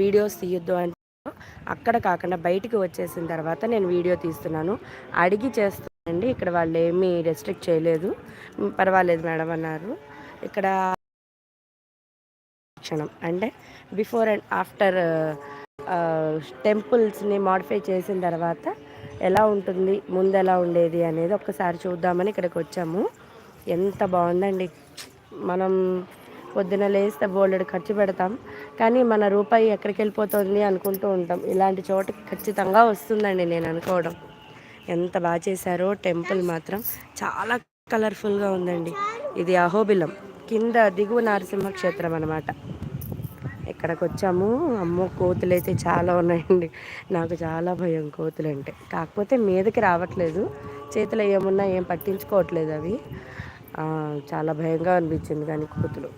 Videos తీయొద్దు అంటే అక్కడ కాకుండా బయటికి వచ్చేసిన తర్వాత నేను వీడియో తీస్తున్నాను. అడిగి చేస్తానండి ఇక్కడ వాళ్ళు ఏమీ రెస్ట్రిక్ట్ చేయలేదు పర్వాలేదు మేడం అన్నారు. ఇక్కడ క్షణం. అంటే బిఫోర్ అండ్ ఆఫ్టర్ టెంపుల్స్ని మాడిఫై చేసిన తర్వాత ఎలా ఉంటుంది ముందు ఎలా ఉండేది అనేది ఒక్కసారి చూద్దామని ఇక్కడికి వచ్చాము. ఎంత బాగుందండి. మనం పొద్దున లేస్తే బోల్డెడు ఖర్చు పెడతాం. కానీ మన రూపాయి ఎక్కడికి వెళ్ళిపోతుంది అనుకుంటూ ఉంటాం. ఇలాంటి చోట ఖచ్చితంగా వస్తుందండి నేను అనుకోవడం. ఎంత బాగా చేశారో టెంపుల్ మాత్రం చాలా కలర్ఫుల్గా ఉందండి. ఇది అహోబిలం కింద దిగువ నరసింహక్షేత్రం అనమాట ఇక్కడికి వచ్చాము అమ్మో కోతులు అయితే చాలా ఉన్నాయండి. నాకు చాలా భయం కోతులు అంటే కాకపోతే మీదకి రావట్లేదు. చేతిలో ఏమున్నా ఏం పట్టించుకోవట్లేదు అవి. చాలా భయంగా అనిపించింది కానీ కోతులు.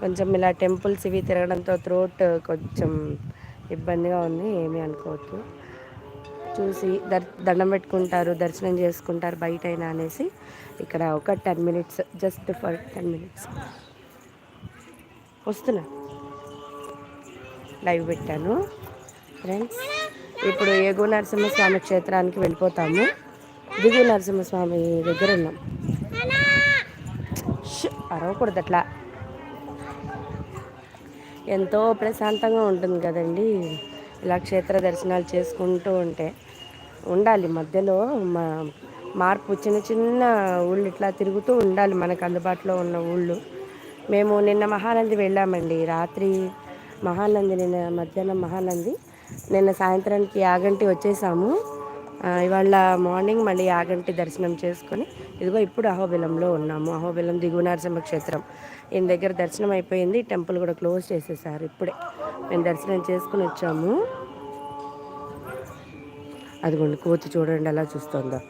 కొంచెం ఇలా టెంపుల్స్ ఇవి తిరగడంతో త్రోట్ కొంచెం ఇబ్బందిగా ఉంది ఏమీ అనుకోవద్దు. చూసి దర్ దండం పెట్టుకుంటారు దర్శనం చేసుకుంటారు బయట అయినా అనేసి. ఇక్కడ ఒక ten minutes just for ten minutes వస్తున్నా. లైవ్ పెట్టాను. ఫ్రెండ్స్ ఇప్పుడు ఏగో నరసింహస్వామి క్షేత్రానికి వెళ్ళిపోతాము. దిగు నరసింహస్వామి దగ్గర ఉన్నాం. అరవకూడదు అట్లా ఎంతో ప్రశాంతంగా ఉంటుంది కదండి. ఇలా క్షేత్ర దర్శనాలు చేసుకుంటూ ఉంటే ఉండాలి. మధ్యలో మా మార్పు చిన్న చిన్న ఊళ్ళు ఇట్లా తిరుగుతూ ఉండాలి మనకు అందుబాటులో ఉన్న ఊళ్ళు. మేము నిన్న మహానంది వెళ్ళామండి. రాత్రి మహానంది నిన్న మధ్యాహ్నం మహానంది. నిన్న సాయంత్రానికి యాగంటి వచ్చేసాము. ఇవాళ మార్నింగ్ మళ్ళీ యాగంటి దర్శనం చేసుకొని ఇదిగో ఇప్పుడు అహోబిలంలో ఉన్నాము. అహోబిలం దిగువ నరసింహ క్షేత్రం. ఈయన దగ్గర దర్శనం అయిపోయింది. టెంపుల్ కూడా క్లోజ్ చేసేసారు ఇప్పుడే. మేము దర్శనం చేసుకుని వచ్చాము. అదిగోండి కోతి చూడండి ఎలా చూస్తుందో.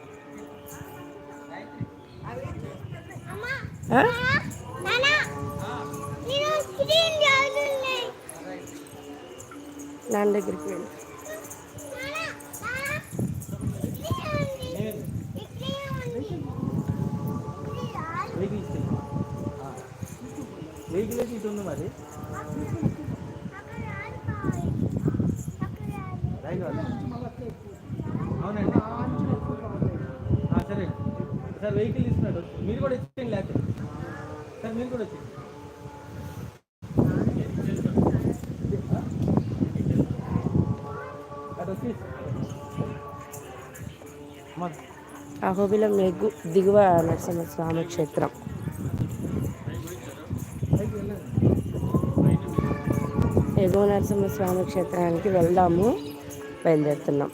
నాన్న దగ్గరికి వెళ్ళి. వెహికల్ ఉంది మరి అవునండి. సరే. సార్ వెహికల్ ఇస్తున్నాడు మీరు కూడా ఇచ్చేయండి లేకపోతే. సార్ మీరు కూడా వచ్చేయండి అహోబిలం ఎగ్గు దిగువ నరసింహస్వామి క్షేత్రం. ఎగువ నరసింహస్వామి క్షేత్రానికి వెళ్దాము. బయలుదేరుతున్నాం.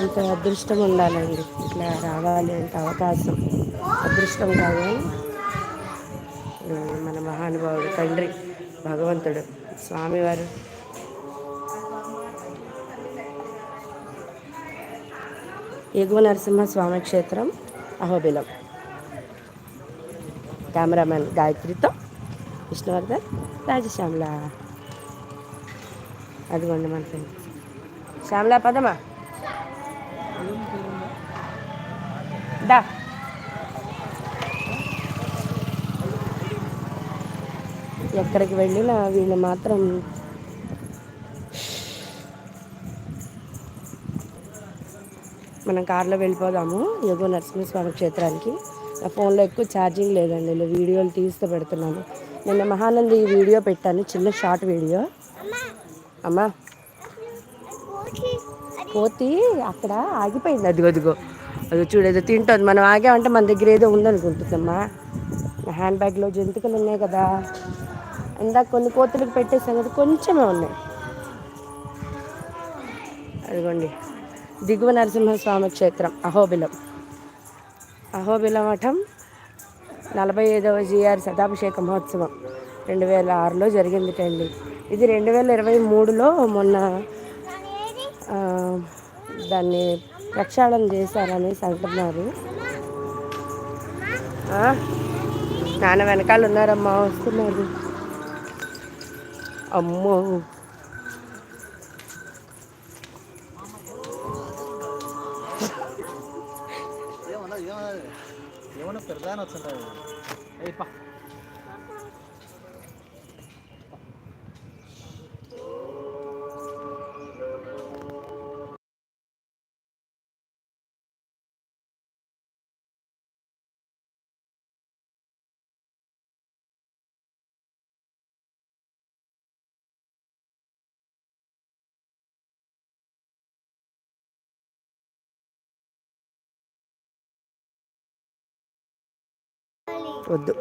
ఎంత అదృష్టం ఉండాలండి. ఇట్లా రావాలి అంత అవకాశం. అదృష్టం కాదు. మన మహానుభావుడు తండ్రి భగవంతుడు స్వామివారు. ఎగువ నరసింహ స్వామి క్షేత్రం అహోబిలం. కెమెరామెన్ గాయత్రితో విష్ణువర్ధన్ రాజశ్యామల అదిగోండి మన ఫ్రెండ్ శ్యామల పదమా దా ఎక్కడికి వెళ్ళినా వీళ్ళు మాత్రం మనం కారులో వెళ్ళిపోదాము యోగో నరసింహస్వామి క్షేత్రానికి నా ఫోన్లో ఎక్కువ ఛార్జింగ్ లేదండి. ఇలా వీడియోలు తీస్తూ పెడుతున్నాను. నిన్న మహానంది వీడియో పెట్టాను చిన్న షార్ట్ వీడియో. అమ్మా. కోతి అక్కడ ఆగిపోయింది. అదిగో అదిగో. అది చూడేదో తింటుంది. మనం ఆగామంటే మన దగ్గర ఏదో ఉందనుకుంటుందమ్మా. హ్యాండ్ బ్యాగ్లో జంతికలు ఉన్నాయి కదా. ఇందాక కొన్ని కోతులకు పెట్టేసాం కదా కొంచెమే ఉన్నాయి. అదిగోండి. దిగువ నరసింహస్వామి క్షేత్రం అహోబిలం. అహోబిల మఠం నలభై ఐదవ జిఆర్ శతాభిషేక మహోత్సవం రెండు వేల ఆరులో జరిగిందిటండి. ఇది రెండు వేల ఇరవై మూడులో మొన్న దాన్ని ప్రక్షాళన చేశారనేసి అంటున్నారు నాన్న వెనకాల ఉన్నారమ్మా వస్తున్నారు. అమ్మో! ఏమన్నా పెడదాని వచ్చుంటారు ఏ పా వద్దు.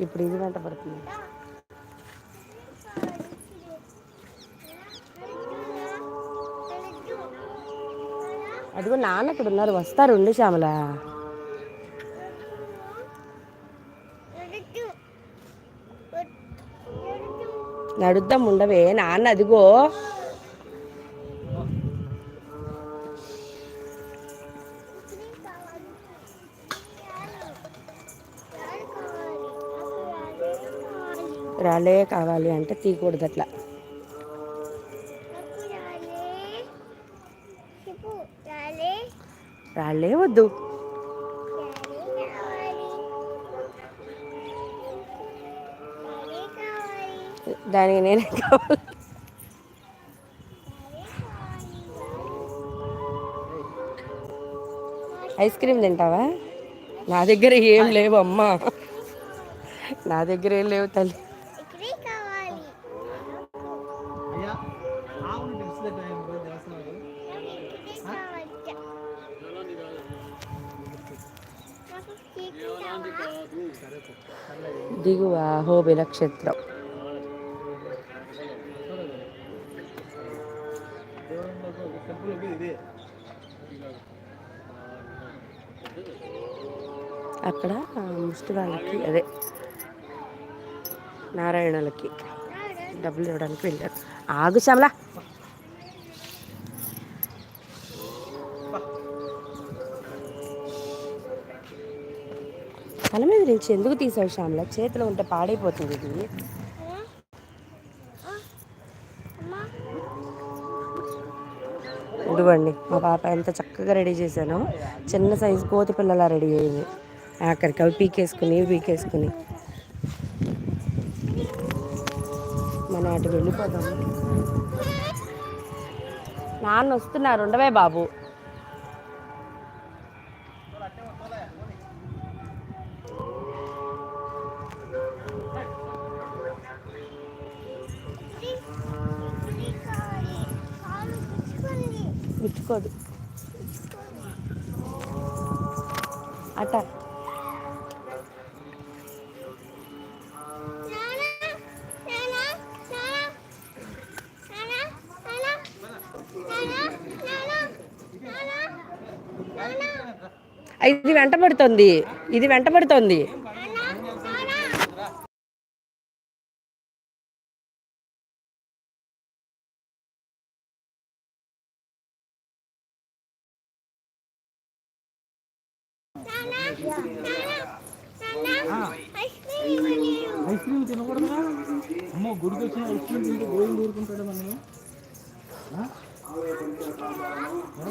ఇప్పుడు ఇది వెంట పడుతుంది. అదిగో నాన్న ఇక్కడ ఉన్నారు. వస్తారు. ఉండి శ్యామల. నడుద్దాం ఉండవే. నాన్న అదిగో. రాలే కావాలి అంటే తీయకూడదు అట్లా. రాలే వద్దు. దానికి నేనే కావాలి. ఐస్ క్రీమ్ తింటావా? నా దగ్గర ఏం లేవు అమ్మా నా దగ్గర ఏం లేవు తల్లి. దిగువ హోబి నక్షత్రం అక్కడ ముష్టి వాళ్ళకి అదే నారాయణలకి డబ్బులు ఇవ్వడానికి వెళ్ళారు. ఆగు శ్యామలా. తల మీద నుంచి ఎందుకు తీసావు శ్యామల? చేతిలో ఉంటే పాడైపోతుంది ఇది. ఇదిగోండి మా పాప ఎంత చక్కగా రెడీ చేశాను. చిన్న సైజు కోతి పిల్లలా రెడీ అయింది. ఆఖరికి అవి పీకేసుకుని ఇవి పీకేసుకుని. మన అటు వెళ్ళిపోదాం. నాన్న వస్తున్నారు ఉండవే బాబు. ఇది వెంటబడుతుంది ఇది వెంటబడుతుంది ఐస్ క్రీమ్ తినకూడదుగా? అమ్మో గుడికి వచ్చిన ఐస్ క్రీమ్ తింటే గోవింద ఊరుకుంటాడు మనం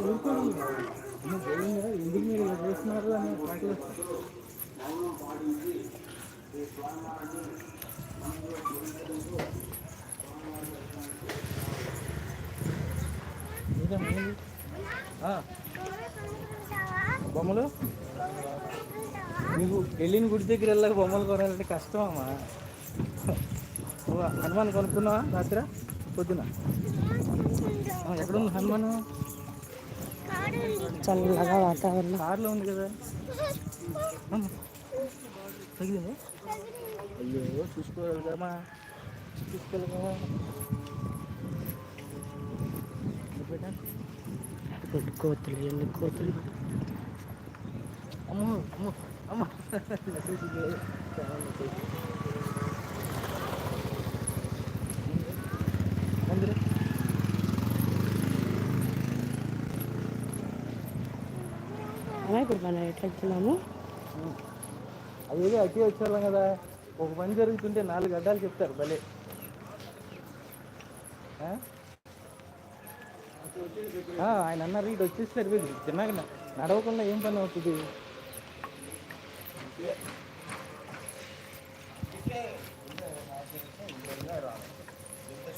ఊరుకోండి. బొమ్మలు? నీకు వెళ్ళిన గుడి దగ్గర వెళ్ళక బొమ్మలు కొనాలంటే కష్టం అమ్మా. హనుమాన్ కొనుక్కున్నావా రాత్రి? పొద్దున? ఆ, ఎక్కడుంది హనుమాన్? చల్లగా వాతావరణం. కార్లో ఉంది కదా. తగిలింది? అయ్యో చూసుకోవాలి కదమ్మా కోతులు ఎన్ని కోతులు. అమ్మో అమ్మో అమ్మ. ఇప్పుడు మనం ఎట్లా వెళ్తున్నాము అదేదో అతి వచ్చేవాళ్ళం కదా. ఒక పని జరుగుతుంటే నాలుగు అడ్డాలు చెప్తారు భలే. ఆయన అన్నారు ఇటు వచ్చేస్తారు వీళ్ళు. తిన్నాక నడవకుండా ఏం పని అవుతుంది?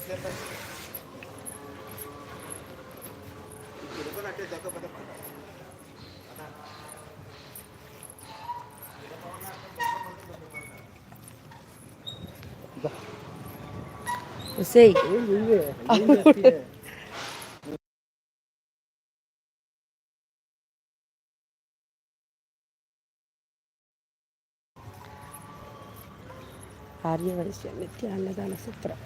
Gracias. செய் ஆரிய வரிசை நித்திய அன்னதான சூத்திரம்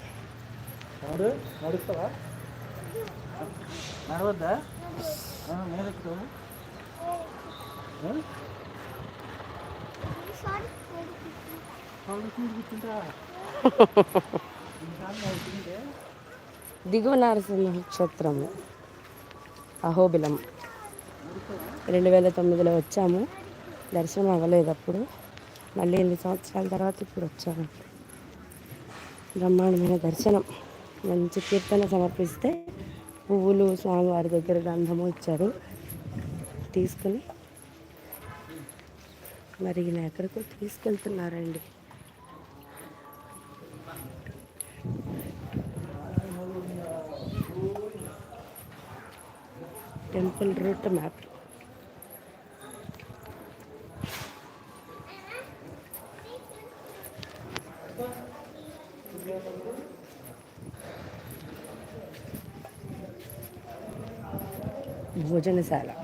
ನಡುವದ್ದ ಮೇಲಕ್ಕೆ ಅವ್ರು ಕೂಡ್ಬಿಟ್ಟಿಂದ దిగువ నరసింహ నక్షత్రము అహోబిలం. రెండు వేల తొమ్మిదిలో వచ్చాము. దర్శనం అవ్వలేదు అప్పుడు. మళ్ళీ ఎనిమిది సంవత్సరాల తర్వాత ఇప్పుడు వచ్చాము. బ్రహ్మాండమైన దర్శనం. మంచి కీర్తన సమర్పిస్తే పువ్వులు స్వామివారి దగ్గర గంధము ఇచ్చారు. తీసుకుని మరి ఈయన ఎక్కడికో తీసుకెళ్తున్నారండి. Temple route map. भोजनशाला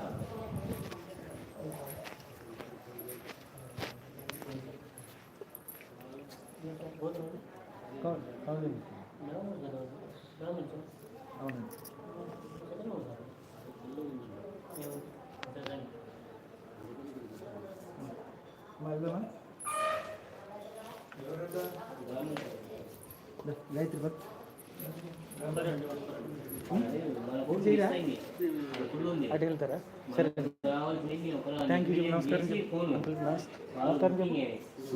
గాయత్రి చేయరా అటు వెళ్తారా సరే. థ్యాంక్ యూ నమస్కారం.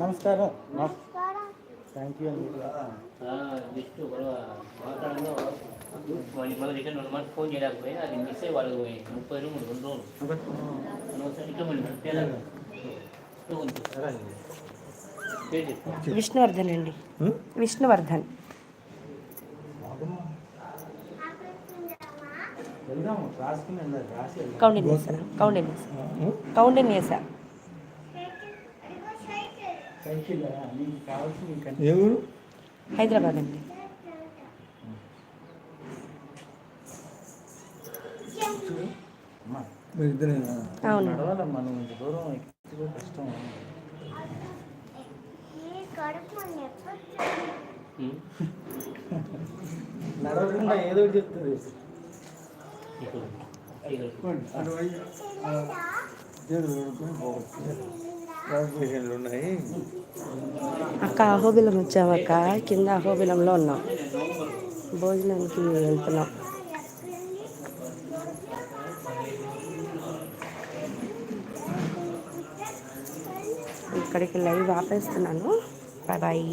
నమస్కారం. నమస్కారం. థ్యాంక్ యూ అండి జస్ట్ మళ్ళీ రిటర్న్ వన్ మంత్ ఫోన్ చేయలేకపోయి అది మిస్ అయ్యి వాళ్ళు ముప్పై రూమ్ రెండు రోజులు పేరు చెప్పు. విష్ణువర్ధన్ అండి. విష్ణువర్ధన్. కౌండిన్యస కౌండిన్యస కౌండిన్యస హైదరాబాద్ అండి. నడవకుండా ఏదో చెప్తుంది. ఉన్నాయి అక్క అహోబిలం వచ్చావక్క. కింద అహోబిలంలో ఉన్నాం. భోజనానికి వెళ్తున్నాం. ఇక్కడికి లైవ్ ఆపేస్తున్నాను. బాయ్.